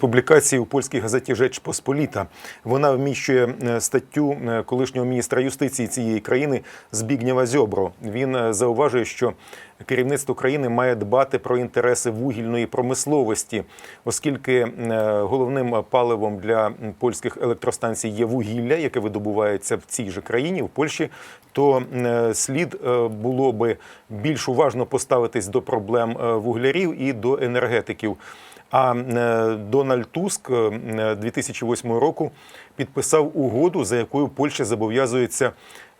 Публікації у польській газеті Rzecz Посполіта. Вона вміщує е, статтю е, колишнього міністра юстиції цієї країни Збігнєва Зьобро. Він е, зауважує, що керівництво країни має дбати про інтереси вугільної промисловості, оскільки головним паливом для польських електростанцій є вугілля, яке видобувається в цій же країні, в Польщі. То слід було би більш уважно поставитись до проблем вуглярів і до енергетиків. А е, Дональд Туск е, 2008 року підписав угоду, за якою Польща зобов'язується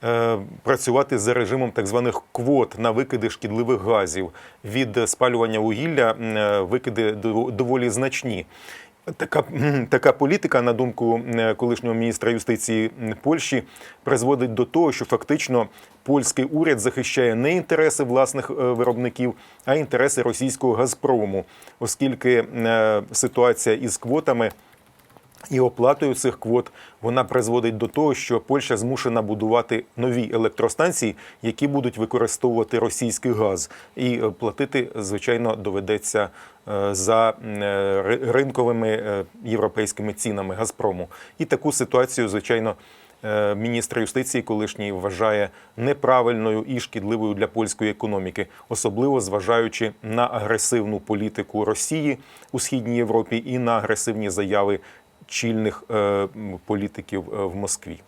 е, працювати за режимом так званих квот на викиди шкідливих газів. Від спалювання вугілля е, викиди дов- доволі значні. Така, така політика, на думку е, колишнього міністра юстиції Польщі, призводить до того, що фактично польський уряд захищає не інтереси власних е, виробників, а інтереси російського Газпрому, оскільки е, ситуація із квотами. І оплатою цих квот вона призводить до того, що Польща змушена будувати нові електростанції, які будуть використовувати російський газ, і е, платити, звичайно, доведеться е, за е, ринковими європейськими цінами Газпрому. І таку ситуацію, звичайно. Міністр юстиції колишній вважає неправильною і шкідливою для польської економіки, особливо зважаючи на агресивну політику Росії у східній Європі і на агресивні заяви чільних е, політиків е, в Москві.